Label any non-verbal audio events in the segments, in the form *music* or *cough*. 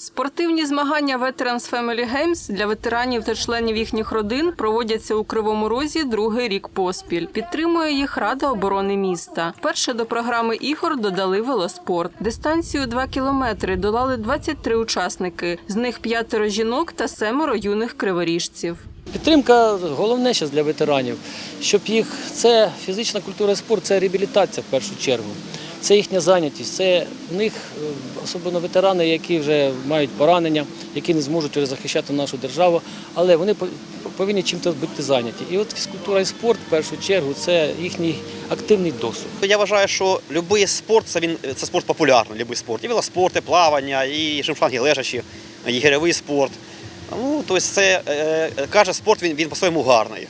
Спортивні змагання Veterans Family Games для ветеранів та членів їхніх родин проводяться у Кривому Розі другий рік поспіль. Підтримує їх Рада оборони міста. Вперше до програми ігор додали велоспорт. Дистанцію 2 кілометри долали 23 учасники, з них п'ятеро жінок та семеро юних криворіжців. Підтримка головне зараз для ветеранів, щоб їх це фізична культура і спорт, це реабілітація в першу чергу. Це їхня зайнятість. Це в них е, особливо ветерани, які вже мають поранення, які не зможуть захищати нашу державу, але вони повинні чим-то бути зайняті. І от фізкультура і спорт в першу чергу це їхній активний досуг. Я вважаю, що будь-який спорт це він це спорт популярний, будь-який спорт. І велоспорт, і плавання, і шимшанги лежачі, і гірьовий спорт. Ну, тобто це е, каже спорт він, він по-своєму гарний.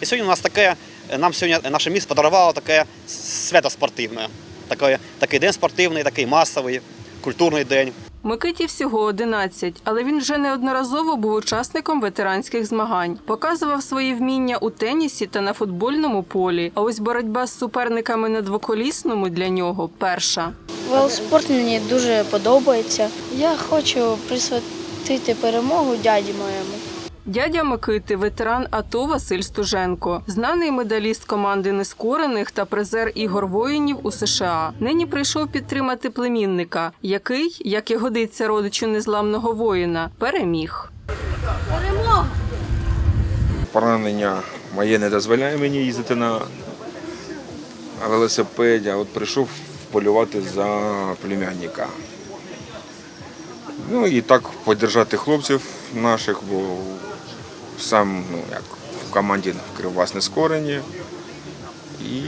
І сьогодні у нас таке, нам сьогодні наше місто подарувало таке свято спортивне. Таке, такий день спортивний, такий масовий, культурний день. Микиті всього 11, але він вже неодноразово був учасником ветеранських змагань. Показував свої вміння у тенісі та на футбольному полі. А ось боротьба з суперниками на двоколісному для нього перша. Велоспорт мені дуже подобається. Я хочу присвятити перемогу дяді моєму. Дядя Микити, ветеран АТО Василь Стуженко, знаний медаліст команди нескорених та призер ігор воїнів у США. Нині прийшов підтримати племінника, який, як і годиться родичу незламного воїна, переміг. поранення моє не дозволяє мені їздити на велосипеді, а от прийшов полювати за племянника. Ну і так подержати хлопців наших, бо сам ну, як, в команді Кривбас не скорені. І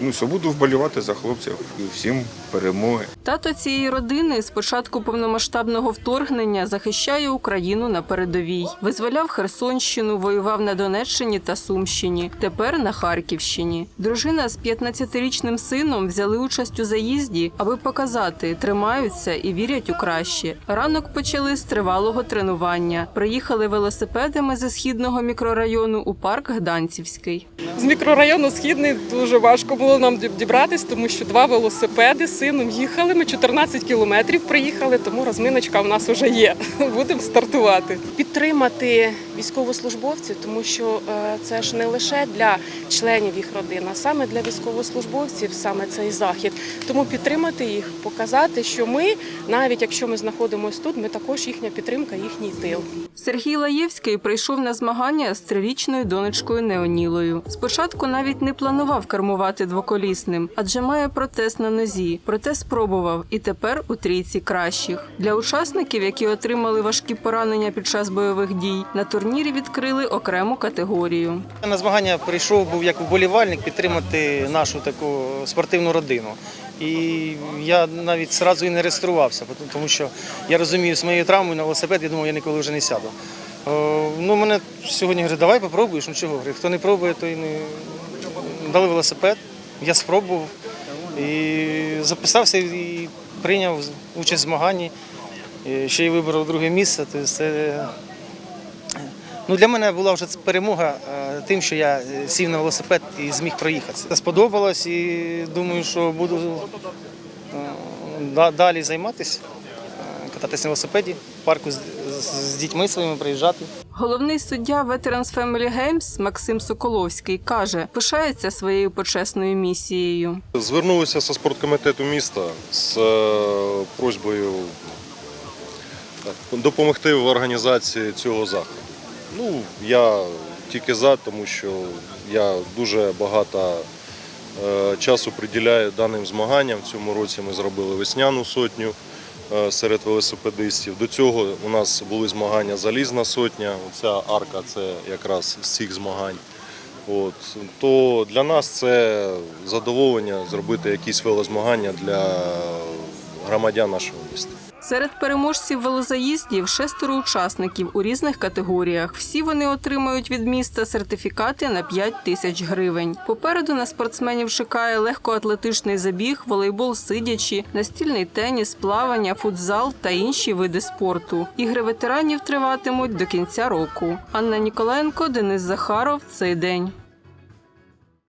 ну, все, буду вболівати за хлопців і всім перемоги. Тато цієї родини з початку повномасштабного вторгнення захищає Україну на передовій. Визволяв Херсонщину, воював на Донеччині та Сумщині. Тепер на Харківщині. Дружина з 15-річним сином взяли участь у заїзді, аби показати, тримаються і вірять у краще. Ранок почали з тривалого тренування. Приїхали велосипедами зі східного мікрорайону у парк Гданцівський. З мікрорайону Східний дуже важко було нам діб- дібратись, тому що два велосипеди з сином їхали. Ми 14 кілометрів приїхали, тому розминочка в нас вже є. *laughs* Будемо стартувати. Підтримати військовослужбовців, тому що е, це ж не лише для членів їх родин, а саме для військовослужбовців, саме цей захід. Тому підтримати їх, показати, що ми, навіть якщо ми знаходимося тут, ми також їхня підтримка, їхній тил. Сергій Лаєвський прийшов на змагання з трирічною донечкою Неонілою. Спочатку навіть не планував кермувати двоколісним, адже має протез на нозі. Проте спробував і тепер у трійці кращих. Для учасників, які отримали важкі поранення під час бойових дій, на турнірі відкрили окрему категорію. На змагання прийшов був як вболівальник підтримати нашу таку спортивну родину. І я навіть зразу і не реєструвався, тому що я розумію, з моєю травмою на велосипед, я думав, я ніколи вже не сяду. Ну, мене сьогодні говорять, давай попробуєш, ну чого? Хто не пробує, той не дали велосипед. Я спробував і записався і прийняв участь в змаганні. Ще й вибрав друге місце. Тобто це Ну, для мене була вже перемога е, тим, що я е, сів на велосипед і зміг проїхатися. Сподобалось і думаю, що буду е, далі займатися, кататися на велосипеді, в парку з дітьми своїми приїжджати. Головний суддя Veterans Family Games Максим Соколовський каже, пишається своєю почесною місією. Звернулися зі спорткомітету міста з е, просьбою допомогти в організації цього заходу. Ну, я тільки за, тому що я дуже багато е, часу приділяю даним змаганням. В цьому році ми зробили весняну сотню е, серед велосипедистів. До цього у нас були змагання Залізна сотня. Ця арка це якраз з цих змагань. От, то для нас це задоволення зробити якісь велозмагання для громадян нашого міста. Серед переможців велозаїздів шестеро учасників у різних категоріях. Всі вони отримають від міста сертифікати на 5 тисяч гривень. Попереду на спортсменів чекає легкоатлетичний забіг, волейбол сидячи, настільний теніс, плавання, футзал та інші види спорту. Ігри ветеранів триватимуть до кінця року. Анна Ніколенко, Денис Захаров. Цей день.